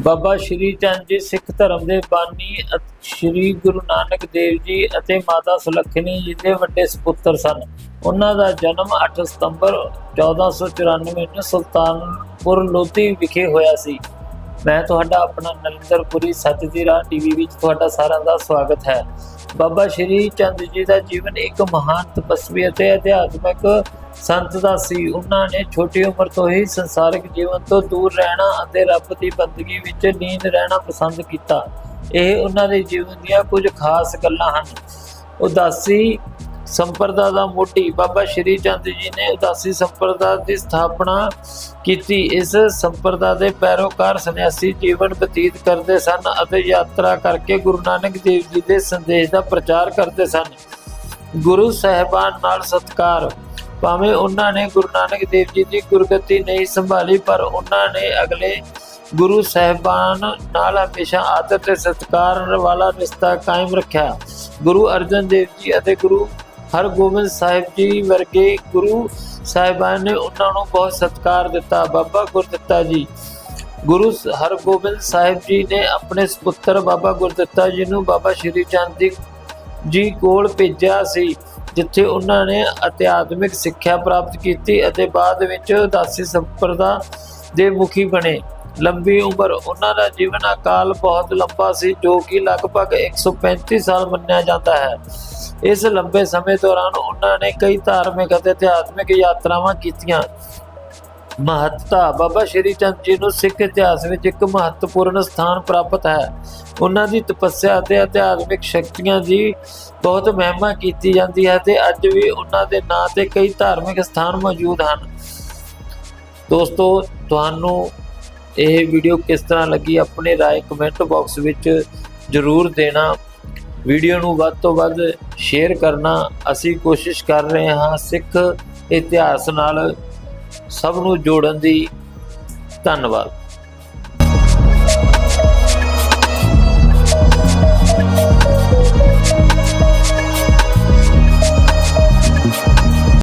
ਬਾਬਾ ਸ਼੍ਰੀ ਚੰਦ ਜੀ ਸਿੱਖ ਧਰਮ ਦੇ ਬਾਨੀ ਸ਼੍ਰੀ ਗੁਰੂ ਨਾਨਕ ਦੇਵ ਜੀ ਅਤੇ ਮਾਤਾ ਸੁਲੱਖਣੀ ਜੀ ਦੇ ਵੱਡੇ ਸੁਪੁੱਤਰ ਸਨ। ਉਹਨਾਂ ਦਾ ਜਨਮ 8 ਸਤੰਬਰ 1494 ਨੂੰ ਸੁਲਤਾਨਪੁਰ ਲੋਧੀ ਵਿਖੇ ਹੋਇਆ ਸੀ। ਮੈਂ ਤੁਹਾਡਾ ਆਪਣਾ ਨਰਿੰਦਰਪੁਰੀ ਸੱਚ ਦੀ ਰਾਹ ਟੀਵੀ ਵਿੱਚ ਤੁਹਾਡਾ ਸਾਰਿਆਂ ਦਾ ਸਵਾਗਤ ਹੈ। ਬਾਬਾ ਸ਼੍ਰੀ ਚੰਦ ਜੀ ਦਾ ਜੀਵਨ ਇੱਕ ਮਹਾਨ ਤਪਸਵੀ ਅਤੇ ਅਧਿਆਤਮਿਕ ਸੰਤ ਦਾ ਸੀ। ਉਹਨਾਂ ਨੇ ਛੋਟੀ ਉਮਰ ਤੋਂ ਹੀ ਸੰਸਾਰਿਕ ਜੀਵਨ ਤੋਂ ਦੂਰ ਰਹਿਣਾ ਅਤੇ ਰੱਬ ਦੀ ਬੰਦਗੀ ਵਿੱਚ ਲੀਨ ਰਹਿਣਾ ਪਸੰਦ ਕੀਤਾ। ਇਹ ਉਹਨਾਂ ਦੇ ਜੀਵਨ ਦੀਆਂ ਕੁਝ ਖਾਸ ਗੱਲਾਂ ਹਨ। ਉਦਾਸੀ ਸੰਪਰਦਾ ਦਾ ਮੋਢੀ। ਬਾਬਾ ਸ਼੍ਰੀ ਚੰਦ ਜੀ ਨੇ ਉਦਾਸੀ ਸੰਪਰਦਾ ਦੀ ਸਥਾਪਨਾ ਕੀਤੀ। ਇਸ ਸੰਪਰਦਾ ਦੇ ਪੈਰੋਕਾਰ ਸੰਨਿਆਸੀ ਜੀਵਨ ਬਤੀਤ ਕਰਦੇ ਸਨ ਅਤੇ ਯਾਤਰਾ ਕਰਕੇ ਗੁਰੂ ਨਾਨਕ ਦੇਵ ਜੀ ਦੇ ਸੰਦੇਸ਼ ਦਾ ਪ੍ਰਚਾਰ ਕਰਦੇ ਸਨ। ਗੁਰੂ ਸਾਹਿਬਾਨ ਨਾਲ ਸਤਕਾਰ। ਭਾਵੇਂ ਉਹਨਾਂ ਨੇ ਗੁਰੂ ਨਾਨਕ ਦੇਵ ਜੀ ਦੀ ਗੁਰਗੱਦੀ ਨਹੀਂ ਸੰਭਾਲੀ, ਪਰ ਉਹਨਾਂ ਨੇ ਅਗਲੇ ਗੁਰੂ ਸਾਹਿਬਾਨ ਨਾਲ ਹਮੇਸ਼ਾ ਆਦਰ ਤੇ ਸਤਿਕਾਰ ਵਾਲਾ ਰਿਸ਼ਤਾ ਕਾਇਮ ਰੱਖਿਆ। ਗੁਰੂ ਅਰਜਨ ਦੇਵ ਜੀ ਅਤੇ ਗੁਰੂ ਹਰਗੋਬਿੰਦ ਸਾਹਿਬ ਜੀ ਵਰਗੇ ਗੁਰੂ ਸਾਹਿਬਾਨ ਨੇ ਉਹਨਾਂ ਨੂੰ ਬਹੁਤ ਸਤਿਕਾਰ ਦਿੱਤਾ, ਬਾਬਾ ਗੁਰਦਿੱਤਾ ਜੀ। ਗੁਰੂ ਸ- ਹਰਗੋਬਿੰਦ ਸਾਹਿਬ ਜੀ ਨੇ ਆਪਣੇ ਸੁਪੁੱਤਰ ਬਾਬਾ ਗੁਰਦਿੱਤਾ ਜੀ ਨੂੰ ਬਾਬਾ ਸ਼੍ਰੀ ਚੰਦ ਜੀ- ਜੀ ਕੋਲ ਭੇਜਿਆ ਸੀ। ਜਿੱਥੇ ਉਹਨਾਂ ਨੇ ਅਧਿਆਤਮਿਕ ਸਿੱਖਿਆ ਪ੍ਰਾਪਤ ਕੀਤੀ ਅਤੇ ਬਾਅਦ ਵਿੱਚ ਉਦਾਸੀ ਸੰਪਰਦਾ ਦੇ ਮੁਖੀ ਬਣੇ। ਲੰਬੀ ਉਮਰ ਉਹਨਾਂ ਦਾ ਜੀਵਨ ਅਕਾਲ ਬਹੁਤ ਲੰਬਾ ਸੀ, ਜੋ ਕਿ ਲਗਭਗ 135 ਸਾਲ ਮੰਨਿਆ ਜਾਂਦਾ ਹੈ। ਇਸ ਲੰਬੇ ਸਮੇਂ ਦੌਰਾਨ ਉਹਨਾਂ ਨੇ ਕਈ ਧਾਰਮਿਕ ਅਤੇ ਅਧਿਆਤਮਿਕ ਯਾਤਰਾਵਾਂ ਕੀਤੀਆਂ ਮਹੱਤਤਾ ਬਾਬਾ ਸ਼੍ਰੀ ਚੰਦ ਜੀ ਨੂੰ ਸਿੱਖ ਇਤਿਹਾਸ ਵਿੱਚ ਇੱਕ ਮਹੱਤਵਪੂਰਨ ਸਥਾਨ ਪ੍ਰਾਪਤ ਹੈ ਉਹਨਾਂ ਦੀ ਤਪੱਸਿਆ ਅਤੇ ਅਧਿਆਤਮਿਕ ਸ਼ਕਤੀਆਂ ਦੀ ਬਹੁਤ ਮਹਿਮਾ ਕੀਤੀ ਜਾਂਦੀ ਹੈ ਤੇ ਅੱਜ ਵੀ ਉਹਨਾਂ ਦੇ ਨਾਂ ਤੇ ਕਈ ਧਾਰਮਿਕ ਸਥਾਨ ਮੌਜੂਦ ਹਨ ਦੋਸਤੋ ਤੁਹਾਨੂੰ ਇਹ ਵੀਡੀਓ ਕਿਸ ਤਰ੍ਹਾਂ ਲੱਗੀ ਆਪਣੀ رائے ਕਮੈਂਟ ਬਾਕਸ ਵਿੱਚ ਜ਼ਰੂਰ ਦੇਣਾ ਵੀਡੀਓ ਨੂੰ ਵੱਧ ਤੋਂ ਵੱਧ ਸ਼ੇਅਰ ਕਰਨਾ ਅਸੀਂ ਕੋਸ਼ਿਸ਼ ਕਰ ਰਹੇ ਹਾਂ ਸਿੱਖ ਇਤਿਹਾਸ ਨਾਲ ਸਭ ਨੂੰ ਜੋੜਨ ਦੀ ਧੰਨਵਾਦ।